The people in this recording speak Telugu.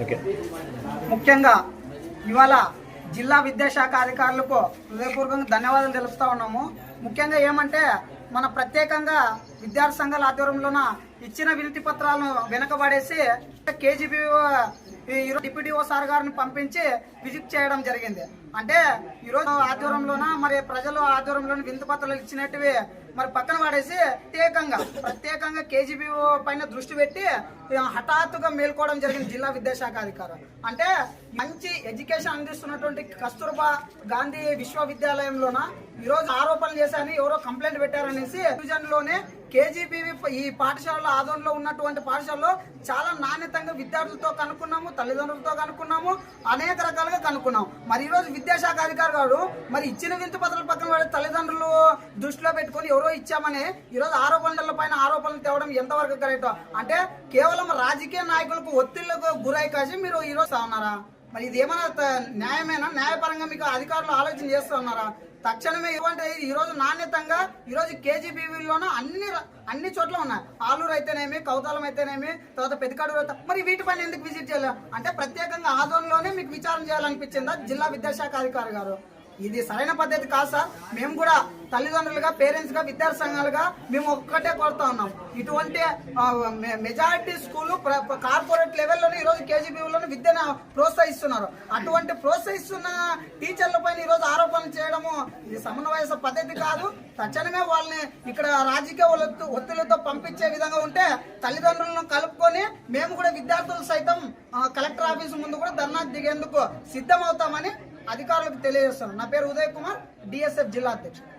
ఓకే. ముఖ్యంగా ఇవాళ జిల్లా విద్యాశాఖ అధికారులకు హృదయపూర్వకంగా ధన్యవాదాలు తెలుపుతా ఉన్నాము. ముఖ్యంగా ఏమంటే మన ప్రత్యేకంగా విద్యార్థి సంఘాల ఆధ్వర్యంలోన ఇచ్చిన వినతి పత్రాలను వెనకబడేసి కేజీబీ ఈరోజు డిప్యూటీ ఓ సార్ గారిని పంపించి విజిట్ చేయడం జరిగింది. అంటే ఈరోజు ఆధ్వర్యంలోన మరి ప్రజలు ఆధ్వర్యంలోని వినతి పత్రాలు ఇచ్చినట్టువి మరి పక్కన పడేసి ప్రత్యేకంగా ప్రత్యేకంగా కేజీబీ పైన దృష్టి పెట్టి హఠాత్తుగా మేల్కోవడం జరిగింది జిల్లా విద్యాశాఖ అధికారులు అంటే మంచి ఎడ్యుకేషన్ అందిస్తున్నటువంటి కస్తూర్బా గాంధీ విశ్వవిద్యాలయంలోన ఈరోజు ఆరోపణలు చేశారని ఎవరో కంప్లైంట్ పెట్టారనేసి డివిజన్లోనే కేజీబీవి ఈ పాఠశాల ఆదోళనలో ఉన్నటువంటి పాఠశాలలో చాలా నాణ్యతంగా విద్యార్థులతో కనుక్కున్నాము తల్లిదండ్రులతో కనుక్కున్నాము అనేక రకాలుగా కనుక్కున్నాము మరి ఈరోజు విద్యాశాఖ అధికారి గారు మరి ఇచ్చిన వింత పత్రాల పక్కన వాడి తల్లిదండ్రులు దృష్టిలో పెట్టుకొని ఎవరో ఇచ్చామని ఈరోజు ఆరోపణల పైన ఆరోపణలు తేవడం ఎంతవరకు కరెక్ట్? అంటే కేవలం రాజకీయ నాయకులకు ఒత్తిళ్ళకు గురై కాసి మీరు ఈరోజు ఉన్నారా? మరి ఇది ఏమైనా న్యాయమేనా? న్యాయపరంగా మీకు అధికారులు ఆలోచన చేస్తూ ఉన్నారా? తక్షణమే ఇవ్వండి. ఈరోజు నాణ్యతంగా ఈ రోజు అన్ని అన్ని చోట్ల ఉన్నాయి. ఆలూరు అయితేనేమి కౌతాలం అయితేనేమి తర్వాత పెద్దకాడు అయితే- మరి వీటిపైన ఎందుకు విజిట్ చేయాలి? అంటే ప్రత్యేకంగా ఆదోళనలోనే మీకు విచారణ చేయాలనిపించిందా? జిల్లా విద్యాశాఖ అధికారి గారు. ఇది సరైన పద్ధతి కాదు సార్. మేము కూడా తల్లిదండ్రులుగా పేరెంట్స్గా విద్యార్థి సంఘాలుగా మేము ఒక్కటే కోరుతా ఉన్నాం. ఇటువంటి మెజారిటీ స్కూల్ కార్పొరేట్ లెవెల్లోనే ఈరోజు రోజు కేజీబీలోనే విద్యను ప్రోత్సహిస్తున్నారు. అటువంటి ప్రోత్సహిస్తున్న టీచర్ల పైన ఈరోజు ఆరోపణలు చేయడము ఇది సమన్వయ పద్ధతి కాదు. తక్షణమే వాళ్ళని ఇక్కడ రాజకీయ ఒత్తి- ఒత్తిళ్ళతో పంపించే విధంగా ఉంటే తల్లిదండ్రులను కలుపుకొని మేము కూడా విద్యార్థులు సైతం కలెక్టర్ ఆఫీస్ ముందు కూడా ధర్నా దిగేందుకు సిద్ధమవుతామని అధికారులకు తెలియజేస్తున్నాను నా పేరు ఉదయ్ కుమార్ డిఎస్ఎఫ్ జిల్లా అధ్యక్షుడు